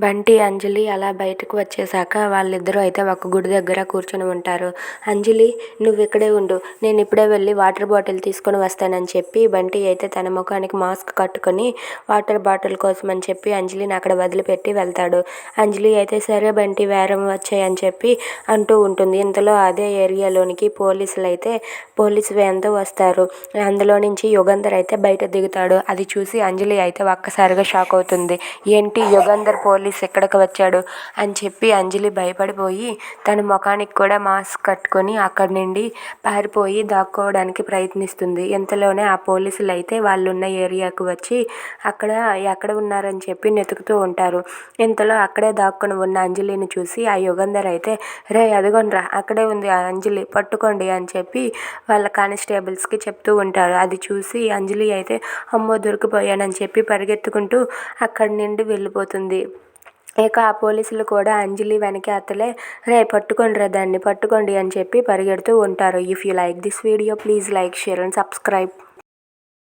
బంటి అంజలి అలా బయటకు వచ్చేసాక వాళ్ళిద్దరూ అయితే ఒక గుడి దగ్గర కూర్చొని ఉంటారు. అంజలి నువ్వు ఇక్కడే ఉండు. నేను ఇప్పుడే వెళ్ళి వాటర్ బాటిల్ తీసుకొని వస్తానని చెప్పి బంటి అయితే తన ముఖానికి మాస్క్ కట్టుకొని వాటర్ బాటిల్ కోసం అని చెప్పి అంజలిని అక్కడ వదిలిపెట్టి వెళ్తాడు. అంజలి అయితే సరే బంటి వేరం వచ్చాయని చెప్పి అంటూ ఉంటుంది. ఇంతలో అదే ఏరియాలోనికి పోలీసులు అయితే పోలీసు వ్యాన్తో వస్తారు. అందులో నుంచి యుగంధర్ అయితే బయట దిగుతాడు. అది చూసి అంజలి అయితే ఒక్కసారిగా షాక్ అవుతుంది. ఏంటి యుగంధర్ పోలీస్ పోలీస్ ఎక్కడికి వచ్చాడు? అని చెప్పి అంజలి భయపడిపోయి తన ముఖానికి కూడా మాస్క్ కట్టుకొని అక్కడి నుండి పారిపోయి దాక్కోవడానికి ప్రయత్నిస్తుంది. ఇంతలోనే ఆ పోలీసులు అయితే వాళ్ళు ఉన్న ఏరియాకు వచ్చి అక్కడ ఎక్కడ ఉన్నారని చెప్పి వెతుకుతూ ఉంటారు. ఇంతలో అక్కడే దాక్కుని ఉన్న అంజలిని చూసి ఆ యుగంధర్ అయితే రే అదిగోండ్రా అక్కడే ఉంది ఆ అంజలి పట్టుకోండి అని చెప్పి వాళ్ళ కానిస్టేబుల్స్కి చెప్తూ ఉంటారు. అది చూసి అంజలి అయితే అమ్మో దొరికిపోయానని చెప్పి పరిగెత్తుకుంటూ అక్కడి నుండి వెళ్ళిపోతుంది. ఇక ఆ పోలీసులు కూడా అంజలి వెనకాతలే రే పట్టుకోండిరా దాన్ని పట్టుకోండి అని చెప్పి పరిగెడుతూ ఉంటారు. If you like this video please like share and subscribe